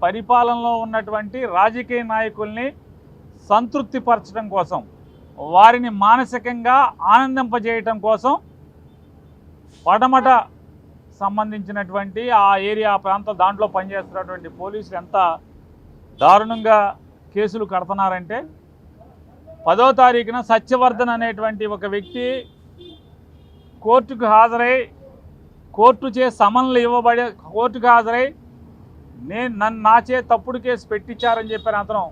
పరిపాలనలో ఉన్నటువంటి రాజకీయ నాయకుల్ని సంతృప్తిపరచడం కోసం వారిని మానసికంగా ఆనందింపజేయటం కోసం పడమట సంబంధించినటువంటి ఆ ఏరియా ఆ ప్రాంతం దాంట్లో పనిచేస్తున్నటువంటి పోలీసులు ఎంత దారుణంగా కేసులు కడుతున్నారంటే పదో తారీఖున సత్యవర్ధన్ అనేటువంటి ఒక వ్యక్తి కోర్టుకు హాజరై కోర్టు చే సమన్లు ఇవ్వబడే కోర్టుకు హాజరై నేను నన్ను నాచే తప్పుడు కేసు పెట్టించారని చెప్పిన అతను.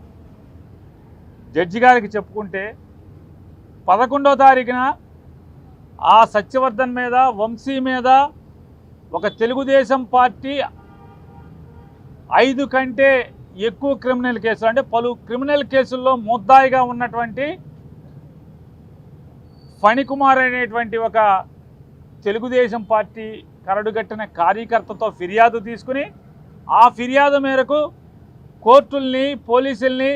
జడ్జి గారికి చెప్పుకుంటే పదకొండో తారీఖున ఆ సత్యవర్ధన్ మీద వంశీ మీద ఒక తెలుగుదేశం పార్టీ ఐదు కంటే ఎక్కువ క్రిమినల్ కేసులు అంటే పలు క్రిమినల్ కేసుల్లో ముద్దాయిగా ఉన్నటువంటి ఫణికుమార్ అనేటువంటి ఒక తెలుగుదేశం పార్టీ కరడుగట్టిన కార్యకర్తతో ఫిర్యాదు తీసుకుని ఆ ఫిర్యాదు మేరకు కోర్టుల్ని పోలీసుల్ని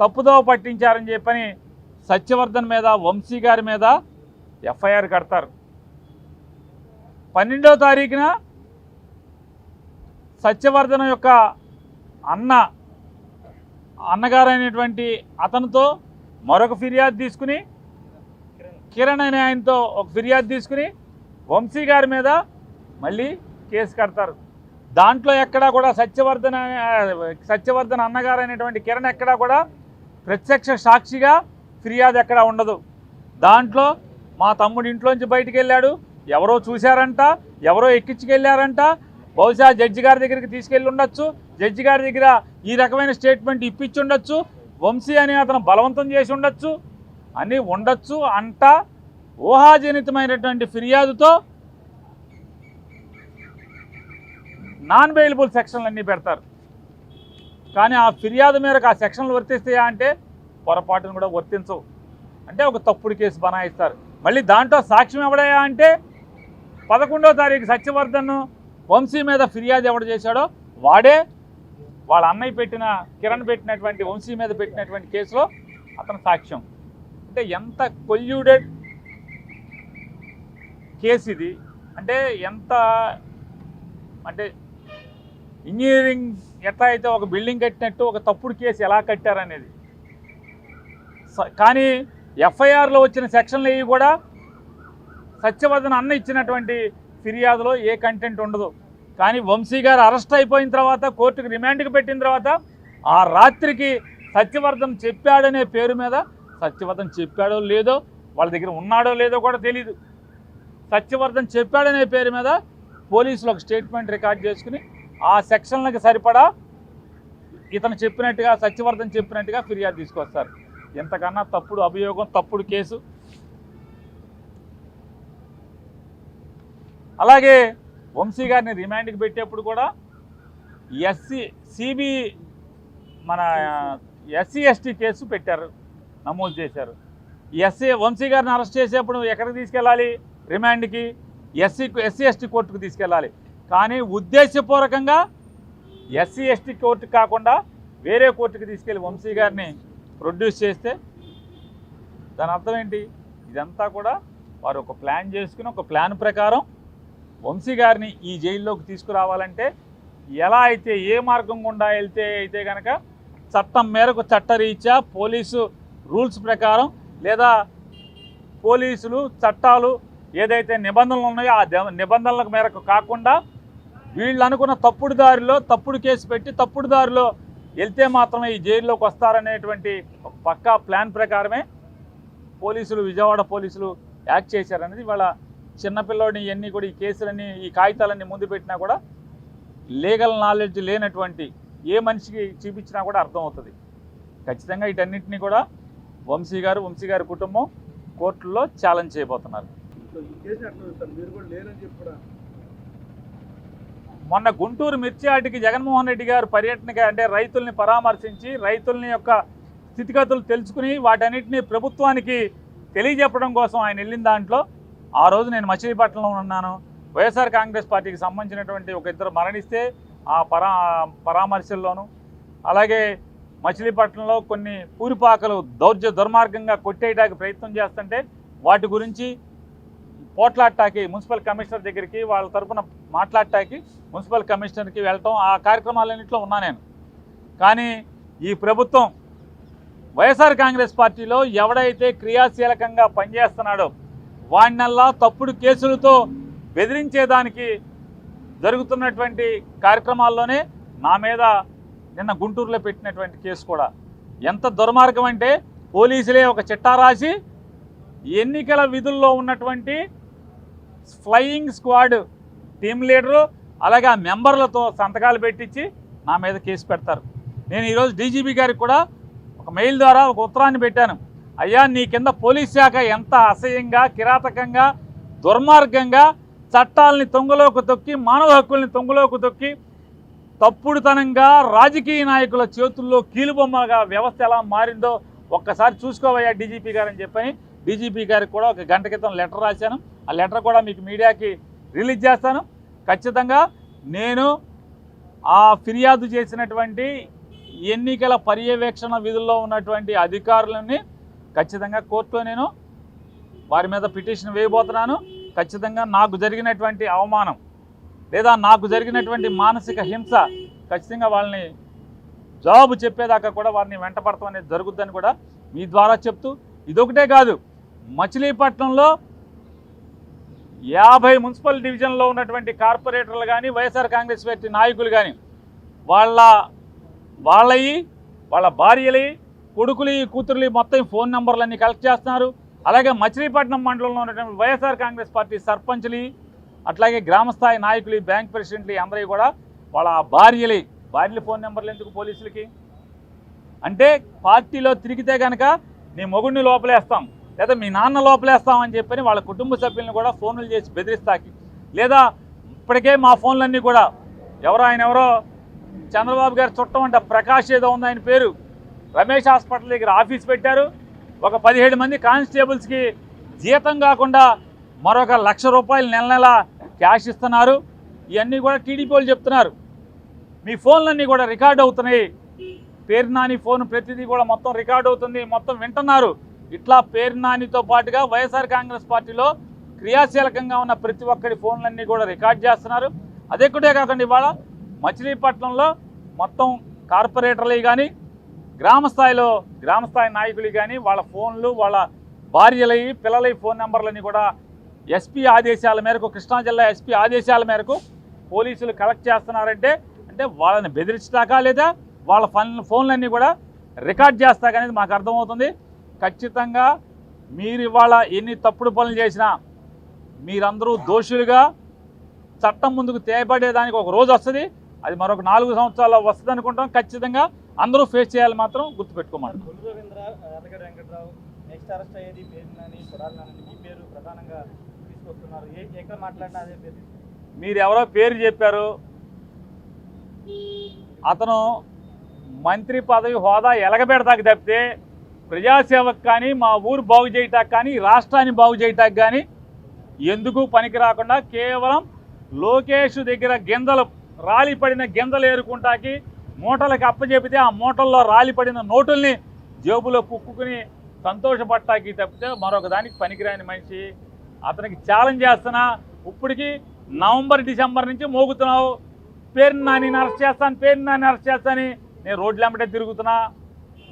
తప్పుదోవ పట్టించారని చెప్పని సత్యవర్ధన్ మీద వంశీ గారి మీద ఎఫ్ఐఆర్ కడతారు. పన్నెండో తారీఖున సత్యవర్ధన యొక్క అన్న అన్నగారైనటువంటి అతనితో మరొక ఫిర్యాదు తీసుకుని కిరణ్ అనే ఆయనతో ఒక ఫిర్యాదు తీసుకుని వంశీ గారి మీద మళ్ళీ కేసు కడతారు. దాంట్లో ఎక్కడా కూడా సత్యవర్ధన్ సత్యవర్ధన్ అన్నగారు అనేటువంటి కిరణ్ ఎక్కడా కూడా ప్రత్యక్ష సాక్షిగా ఫిర్యాదు ఎక్కడా ఉండదు. దాంట్లో మా తమ్ముడు ఇంట్లోంచి బయటికి వెళ్ళాడు ఎవరో చూశారంట ఎవరో ఎక్కించుకెళ్ళారంట. బహుశా జడ్జి గారి దగ్గరికి తీసుకెళ్ళి ఉండొచ్చు. జడ్జి గారి దగ్గర ఈ రకమైన స్టేట్మెంట్ ఇప్పించి ఉండొచ్చు. వంశీ అని అతను బలవంతం చేసి ఉండొచ్చు. అని ఉండొచ్చు అంట. ఊహాజనితమైనటువంటి ఫిర్యాదుతో నాన్ బెయిలబుల్ సెక్షన్లు అన్నీ పెడతారు. కానీ ఆ ఫిర్యాదు మేరకు ఆ సెక్షన్లు వర్తిస్తాయా అంటే పొరపాటును కూడా వర్తించవు. అంటే ఒక తప్పుడు కేసు బనాయిస్తారు. మళ్ళీ దాంట్లో సాక్ష్యం ఎవడయా అంటే పదకొండో తారీఖు సత్యవర్ధన్ వంశీ మీద ఫిర్యాదు ఎవడు చేశాడో వాడే వాళ్ళ అన్నయ్య పెట్టిన కిరణ్ పెట్టినటువంటి వంశీ మీద పెట్టినటువంటి కేసులో అతను సాక్ష్యం. అంటే ఎంత కొల్యూడెడ్ కేసు ఇది. అంటే ఎంత అంటే ఇంజనీరింగ్ ఎట్లా అయితే ఒక బిల్డింగ్ కట్టినట్టు ఒక తప్పుడు కేసు ఎలా కట్టారనేది. స- కానీ ఎఫ్ఐఆర్లో వచ్చిన సెక్షన్లు ఇవి కూడా సత్యవర్ధన్ అన్న ఇచ్చినటువంటి ఫిర్యాదులో ఏ కంటెంట్ ఉండదు. కానీ వంశీ గారు అరెస్ట్ అయిపోయిన తర్వాత కోర్టుకు రిమాండ్కి పెట్టిన తర్వాత ఆ రాత్రికి సత్యవర్ధన్ చెప్పాడనే పేరు మీద సత్యవర్ధన్ చెప్పాడో లేదో వాళ్ళ దగ్గర ఉన్నాడో లేదో కూడా తెలియదు సత్యవర్ధన్ చెప్పాడనే పేరు మీద పోలీసులు ఒక స్టేట్మెంట్ రికార్డ్ చేసుకుని ఆ సెక్షన్లకు సరిపడా ఇతను చెప్పినట్టుగా సత్యవర్ధన్ చెప్పినట్టుగా ఫిర్యాదు తీసుకొస్తారు. ఎంతకన్నా తప్పుడు అభియోగం తప్పుడు కేసు. అలాగే వంశీ గారిని రిమాండ్కి పెట్టేప్పుడు కూడా ఎస్సీ సిబి మన ఎస్సీ ఎస్టీ కేసు పెట్టారు నమోదు చేశారు. ఎస్సీ వంశీ గారిని అరెస్ట్ చేసేప్పుడు ఎక్కడికి తీసుకెళ్ళాలి? రిమాండ్కి. ఎస్సీ ఎస్సీ ఎస్టీ కోర్టుకు తీసుకెళ్ళాలి. కానీ ఉద్దేశపూర్వకంగా ఎస్సీ ఎస్టీ కోర్టు కాకుండా వేరే కోర్టుకి తీసుకెళ్ళి వంశీ గారిని ప్రొడ్యూస్ చేస్తే దాని అర్థం ఏంటి? ఇదంతా కూడా వారు ఒక ప్లాన్ చేసుకుని ఒక ప్లాన్ ప్రకారం వంశీ గారిని ఈ జైల్లోకి తీసుకురావాలంటే ఎలా అయితే ఏ మార్గం గుండా వెళ్తే అయితే కనుక చట్టం మేరకు చట్టరీత్యా పోలీసు రూల్స్ ప్రకారం లేదా పోలీసులు చట్టాలు ఏదైతే నిబంధనలు ఉన్నాయో ఆ నిబంధనలకు మేరకు కాకుండా వీళ్ళు అనుకున్న తప్పుడు దారిలో తప్పుడు కేసు పెట్టి తప్పుడు దారిలో వెళ్తే మాత్రమే ఈ జైల్లోకి వస్తారనేటువంటి పక్కా ప్లాన్ ప్రకారమే పోలీసులు విజయవాడ పోలీసులు యాక్ట్ చేశారనేది వాళ్ళ చిన్నపిల్లోని ఇవన్నీ కూడా ఈ కేసులన్నీ ఈ కాగితాలన్నీ ముందు పెట్టినా కూడా లీగల్ నాలెడ్జ్ లేనటువంటి ఏ మనిషికి చూపించినా కూడా అర్థమవుతుంది. ఖచ్చితంగా వీటన్నిటిని కూడా వంశీ గారు వంశీ గారి కుటుంబం కోర్టుల్లో ఛాలెంజ్ చేయబోతున్నారు సో ఈ కేసు ఎట్లా చూస్తారు మీరు కూడా లేరని చెప్పి కూడా మొన్న గుంటూరు మిర్చి ఆటికి జగన్మోహన్ రెడ్డి గారు పర్యటనకి అంటే రైతుల్ని పరామర్శించి రైతుల్ని యొక్క స్థితిగతులు తెలుసుకుని వాటన్నిటిని ప్రభుత్వానికి తెలియజెప్పడం కోసం ఆయన వెళ్ళిన దాంట్లో ఆ రోజు నేను మచిలీపట్నంలో ఉన్నాను. వైఎస్ఆర్ కాంగ్రెస్ పార్టీకి సంబంధించినటువంటి ఒక ఇద్దరు మరణిస్తే ఆ పరా పరామర్శల్లోనూ అలాగే మచిలీపట్నంలో కొన్ని పూరిపాకలు దౌర్జ దుర్మార్గంగా కొట్టేయడానికి ప్రయత్నం చేస్తుంటే వాటి గురించి పోట్లాడటానికి మున్సిపల్ కమిషనర్ దగ్గరికి వాళ్ళ తరపున మాట్లాడటానికి మున్సిపల్ కమిషనర్కి వెళ్ళటం ఆ కార్యక్రమాలన్నింటిలో ఉన్నా నేను. కానీ ఈ ప్రభుత్వం వైఎస్ఆర్ కాంగ్రెస్ పార్టీలో ఎవడైతే క్రియాశీలకంగా పనిచేస్తున్నాడో వాడినల్లా తప్పుడు కేసులతో బెదిరించేదానికి జరుగుతున్నటువంటి కార్యక్రమాల్లోనే నా మీద నిన్న గుంటూరులో పెట్టినటువంటి కేసు కూడా. ఎంత దుర్మార్గం అంటే పోలీసులే ఒక చిట్టా రాసి ఎన్నికల విధుల్లో ఉన్నటువంటి ఫ్లయింగ్ స్క్వాడ్ టీం లీడరు అలాగే ఆ మెంబర్లతో సంతకాలు పెట్టించి నా మీద కేసు పెడతారు. నేను ఈరోజు డీజీపీ గారికి కూడా ఒక మెయిల్ ద్వారా ఒక ఉత్తరాన్ని పెట్టాను. అయ్యా నీ కింద పోలీస్ శాఖ ఎంత అసహ్యంగా కిరాతకంగా దుర్మార్గంగా చట్టాలని తొంగలోకి తొక్కి మానవ హక్కుల్ని తొంగలోకి తొక్కి తప్పుడుతనంగా రాజకీయ నాయకుల చేతుల్లో కీలుబొమ్మగా వ్యవస్థ ఎలా మారిందో ఒక్కసారి చూసుకోవయ్యా డీజీపీ గారు అని చెప్పని. డీజీపీ గారికి కూడా ఒక గంట క్రితం లెటర్ రాశాను. ఆ లెటర్ కూడా మీకు మీడియాకి రిలీజ్ చేస్తాను. ఖచ్చితంగా నేను ఆ ఫిర్యాదు చేసినటువంటి ఎన్నికల పర్యవేక్షణ విధుల్లో ఉన్నటువంటి అధికారులని ఖచ్చితంగా కోర్టులో నేను వారి మీద పిటిషన్ వేయబోతున్నాను. ఖచ్చితంగా నాకు జరిగినటువంటి అవమానం లేదా నాకు జరిగినటువంటి మానసిక హింస ఖచ్చితంగా వాళ్ళని జవాబు చెప్పేదాకా కూడా వారిని వెంటపడతాం అనేది జరుగుద్దని కూడా మీ ద్వారా చెప్తూ ఇదొకటే కాదు మచిలీపట్నంలో యాభై మున్సిపల్ డివిజన్లో ఉన్నటువంటి కార్పొరేటర్లు కానీ వైఎస్ఆర్ కాంగ్రెస్ పార్టీ నాయకులు కానీ వాళ్ళ వాళ్ళయి వాళ్ళ భార్యలవి కొడుకులు కూతురులు మొత్తం ఫోన్ నెంబర్లన్నీ కలెక్ట్ చేస్తున్నారు. అలాగే మచిలీపట్నం మండలంలో ఉన్నటువంటి వైఎస్ఆర్ కాంగ్రెస్ పార్టీ సర్పంచ్లు అట్లాగే గ్రామస్థాయి నాయకులు బ్యాంక్ ప్రెసిడెంట్లు అందరూ కూడా వాళ్ళ భార్యలే భార్యల ఫోన్ నెంబర్లు ఎందుకు పోలీసులకి? అంటే పార్టీలో తిరిగితే కనుక నీ మొగుడిని లోపలేస్తాం లేదా మీ నాన్న లోపలేస్తాం అని చెప్పని వాళ్ళ కుటుంబ సభ్యులను కూడా ఫోన్లు చేసి బెదిరిస్తాకి. లేదా ఇప్పటికే మా ఫోన్లన్నీ కూడా ఎవరో ఆయన ఎవరో చంద్రబాబు గారు చుట్టం అంట ప్రకాష్ ఏదో ఉంది ఆయన పేరు. రమేష్ హాస్పిటల్ దగ్గర ఆఫీస్ పెట్టారు. ఒక పదిహేడు మంది కానిస్టేబుల్స్కి జీతం కాకుండా మరొక లక్ష రూపాయలు నెల నెల క్యాష్ ఇస్తున్నారు. ఇవన్నీ కూడా టీడీపీ వాళ్ళు చెప్తున్నారు. మీ ఫోన్లన్నీ కూడా రికార్డ్ అవుతున్నాయి. పేరు నాని ఫోన్ ప్రతిదీ కూడా మొత్తం రికార్డ్ అవుతుంది. మొత్తం వింటున్నారు. ఇట్లా పేరు నానితో పాటుగా వైఎస్ఆర్ కాంగ్రెస్ పార్టీలో క్రియాశీలకంగా ఉన్న ప్రతి ఒక్కరి ఫోన్లన్నీ కూడా రికార్డ్ చేస్తున్నారు. అదే కూడా కాకుండా ఇవాళ మచిలీపట్నంలో మొత్తం కార్పొరేటర్లు కానీ గ్రామ స్థాయిలో గ్రామ స్థాయి నాయకులు కానీ వాళ్ళ ఫోన్లు వాళ్ళ భార్యలవి పిల్లలవి ఫోన్ నెంబర్లని కూడా ఎస్పీ ఆదేశాల మేరకు కృష్ణా జిల్లా ఎస్పీ ఆదేశాల మేరకు పోలీసులు కలెక్ట్ చేస్తున్నారంటే అంటే వాళ్ళని బెదిరించడాకా లేదా వాళ్ళ ఫోన్ ఫోన్లన్నీ కూడా రికార్డ్ చేస్తాక అనేది మాకు అర్థమవుతుంది. ఖచ్చితంగా మీరు ఇవాళ ఎన్ని తప్పుడు పనులు చేసినా మీరందరూ దోషులుగా చట్టం ముందుకు తేయబడేదానికి ఒక రోజు వస్తుంది. అది మరొక నాలుగు సంవత్సరాల్లో వస్తుంది అనుకుంటాం. ఖచ్చితంగా అందరూ ఫేస్ చేయాలి మాత్రం గుర్తుపెట్టుకోమంటాం మీరు ఎవరో పేరు చెప్పారు. అతను మంత్రి పదవి హోదా ఎలగబెడతాకి తప్పితే ప్రజాసేవకు కానీ మా ఊరు బాగు చేయటానికి కానీ రాష్ట్రాన్ని బాగు చేయటానికి కానీ ఎందుకు పనికి రాకుండా కేవలం లోకేష్ దగ్గర గింజలు రాలిపడిన గింజలు ఏరుకుంటాకి మూటలకు అప్పచెపితే ఆ మూటల్లో రాలిపడిన నోటుల్ని జేబులో కుక్కుని సంతోషపడటానికి తప్పితే మరొక దానికి పనికిరాని మనిషి. అతనికి ఛాలెంజ్ చేస్తున్నా ఇప్పటికి నవంబర్ డిసెంబర్ నుంచి మోగుతున్నావు. పేరు నాని అరెస్ట్ చేస్తాను పేరుని నాని అరెస్ట్ చేస్తాను నేను రోడ్లు వెంబడే తిరుగుతున్నా.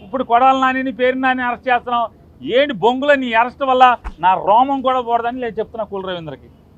ఇప్పుడు కొడాల నానిని పేరు నాని అరెస్ట్ చేస్తున్నావు. ఏంటి బొంగులో నీ అరెస్ట్ వల్ల నా రోమం కూడా పోడదని నేను చెప్తున్నా కుల రవీంద్రకి.